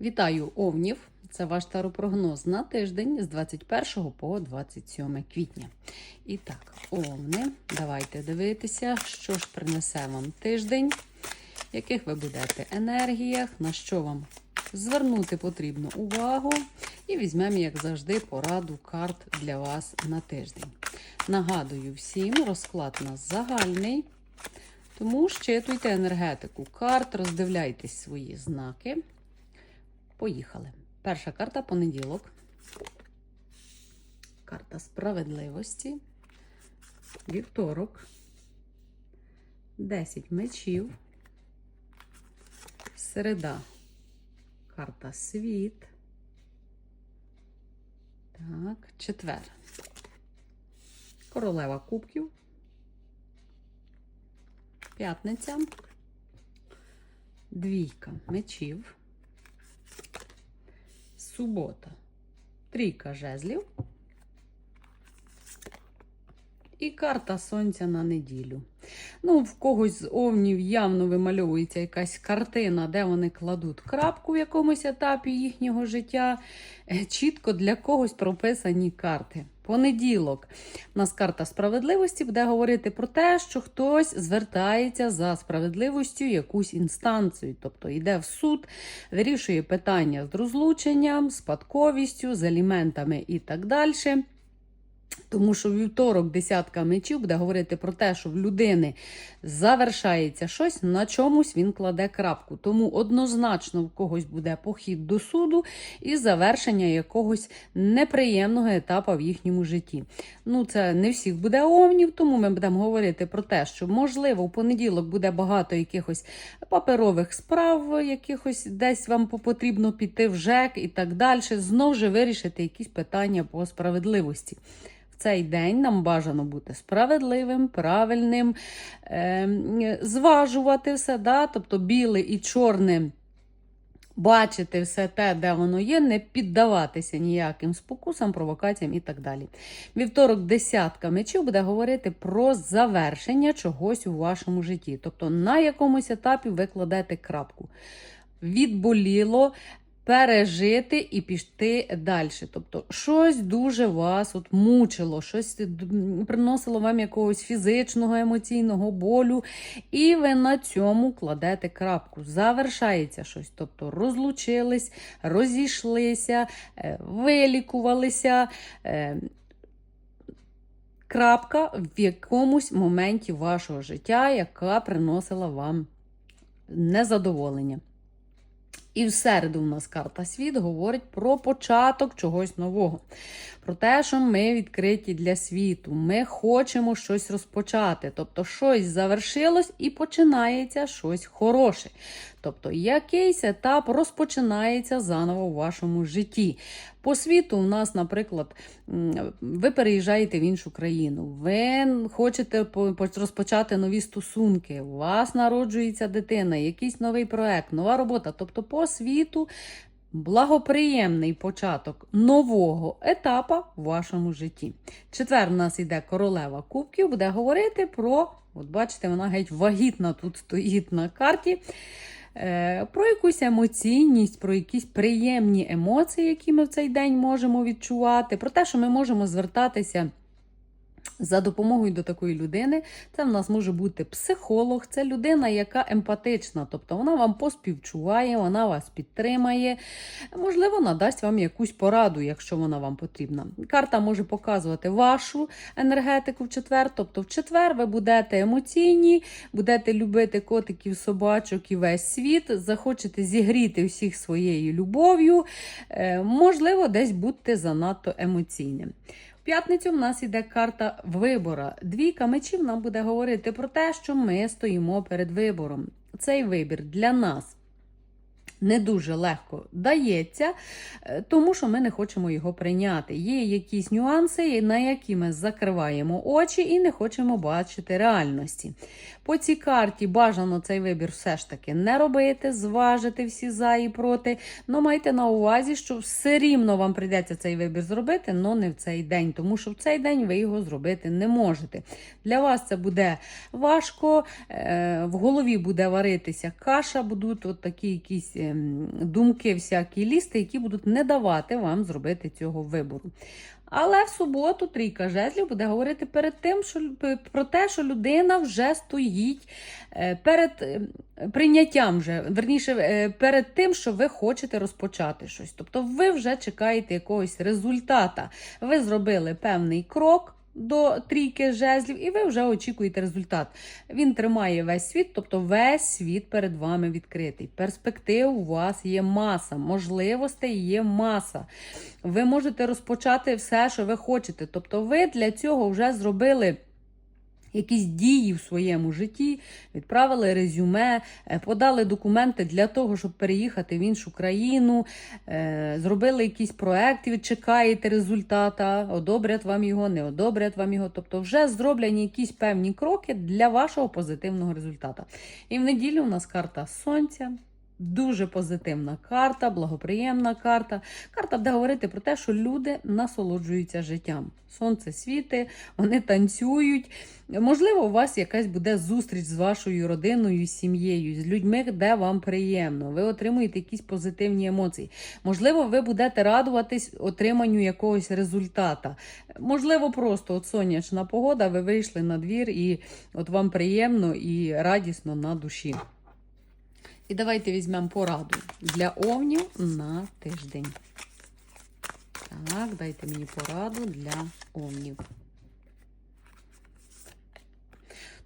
Вітаю овнів! Це ваш таропрогноз на тиждень з 21 по 27 квітня. І так, овни, давайте дивитися, що ж принесе вам тиждень, яких ви будете енергіях, на що вам звернути потрібно увагу. І візьмемо, як завжди, пораду карт для вас на тиждень. Нагадую всім, розклад у нас загальний. Тому щитуйте енергетику карт, роздивляйтесь свої знаки. Поїхали. Перша карта понеділок. Карта справедливості. Вівторок. 10 мечів. Середа. Карта світ. Так, четвер. Королева кубків. П'ятниця. Двійка мечів. Субота. Трійка жезлів. І карта сонця на неділю. Ну, в когось з овнів явно вимальовується якась картина, де вони кладуть крапку в якомусь етапі їхнього життя. Е, Чітко для когось прописані карти. Понеділок у нас карта справедливості буде говорити про те, що хтось звертається за справедливістю якусь інстанцію, тобто йде в суд, вирішує питання з розлученням, спадковістю, з аліментами і так далі. Тому що вівторок десятка мечів буде говорити про те, що в людини завершається щось, на чомусь він кладе крапку. Тому однозначно в когось буде похід до суду і завершення якогось неприємного етапу в їхньому житті. Ну, це не всіх буде овнів, тому ми будемо говорити про те, що можливо в понеділок буде багато якихось паперових справ, якихось десь вам потрібно піти в ЖЕК і так далі. Знову ж вирішити якісь питання по справедливості. В цей день нам бажано бути справедливим, правильним, е, зважувати все, да? тобто біле і чорне. Бачити все те, де воно є, не піддаватися ніяким спокусам, провокаціям і так далі. Вівторок, десятка мечів буде говорити про завершення чогось у вашому житті. Тобто на якомусь етапі ви кладете крапку. Відболіло, пережити і піти далі. Тобто, щось дуже вас от мучило, щось приносило вам якогось фізичного, емоційного болю, і ви на цьому кладете крапку. Завершається щось. Тобто розлучились, розійшлися, е, вилікувалися. е, Крапка в якомусь моменті вашого життя, яка приносила вам незадоволення. І в середу в нас карта світ говорить про початок чогось нового. Про те, що ми відкриті для світу. Ми хочемо щось розпочати. Тобто, щось завершилось і починається щось хороше. Тобто, якийсь етап розпочинається заново у вашому житті. По світу, у нас, наприклад, ви переїжджаєте в іншу країну, ви хочете розпочати нові стосунки, у вас народжується дитина, якийсь новий проект, нова робота. Тобто, по світу благоприємний початок нового етапу в вашому житті. Четвер у нас йде королева кубків, буде говорити про, от бачите, вона геть вагітна тут стоїть на карті. Е, про якусь емоційність, про якісь приємні емоції, які ми в цей день можемо відчувати, про те, що ми можемо звертатися. За допомогою до такої людини, це в нас може бути психолог, це людина, яка емпатична, тобто вона вам поспівчуває, вона вас підтримає, можливо, надасть вам якусь пораду, якщо вона вам потрібна. Карта може показувати вашу енергетику в четвер, тобто в четвер ви будете емоційні, будете любити котиків, собачок і весь світ, захочете зігріти всіх своєю любов'ю, е, можливо, десь будьте занадто емоційним. П'ятницю в нас іде карта вибора. Двійка мечів нам буде говорити про те, що ми стоїмо перед вибором. Цей вибір для нас не дуже легко дається, е, тому що ми не хочемо його прийняти. Є якісь нюанси, на які ми закриваємо очі і не хочемо бачити реальності. По цій карті бажано цей вибір все ж таки не робити, зважити всі за і проти. Но майте на увазі, що все рівно вам прийдеться цей вибір зробити, але не в цей день, тому що в цей день ви його зробити не можете. Для вас це буде важко, е, в голові буде варитися каша, будуть от такі якісь. Думки всякі лісти, які будуть не давати вам зробити цього вибору. Але в суботу трійка жезлів буде говорити перед тим, що про те, що людина вже стоїть е, перед прийняттям, вже, верніше, е, перед тим, що ви хочете розпочати щось. Тобто ви вже чекаєте якогось результата. Ви зробили певний крок. До трійки жезлів, і ви вже очікуєте результат. Він тримає весь світ, тобто весь світ перед вами відкритий. Перспектив у вас є маса, можливостей є маса. Ви можете розпочати все, що ви хочете. Тобто, ви для цього вже зробили. Якісь дії в своєму житті, відправили резюме, е, подали документи для того, щоб переїхати в іншу країну, е, зробили якийсь проект, і ви чекаєте результата, одобрять вам його, не одобрять вам його. Тобто, вже зроблені якісь певні кроки для вашого позитивного результату. І в неділю у нас карта Сонця. Дуже позитивна карта, благоприємна карта. Карта буде говорити про те, що люди насолоджуються життям. Сонце світи, вони танцюють. Можливо, у вас якась буде зустріч з вашою родиною, з сім'єю, з людьми, де вам приємно. Ви отримуєте якісь позитивні емоції. Можливо, ви будете радуватись отриманню якогось результата. Можливо, просто от сонячна погода, ви вийшли на двір і от вам приємно і радісно на душі. І давайте візьмемо пораду для овнів на тиждень. Так, дайте мені пораду для овнів.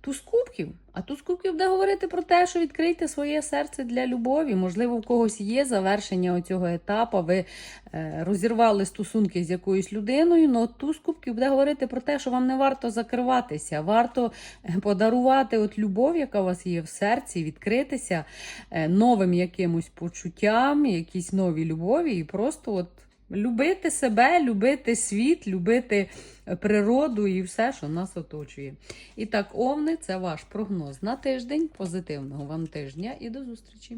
Туз кубків. А туз кубків буде говорити про те, що відкрийте своє серце для любові. Можливо, в когось є завершення цього етапу. Ви е, розірвали стосунки з якоюсь людиною. але туз кубків буде говорити про те, що вам не варто закриватися, варто е, подарувати от любов, яка у вас є в серці, відкритися е, новим якимось почуттям, якісь нові любові, і просто от. Любити себе, любити світ, любити природу і все, що нас оточує. І так, овни, це ваш прогноз на тиждень. Позитивного вам тижня і до зустрічі!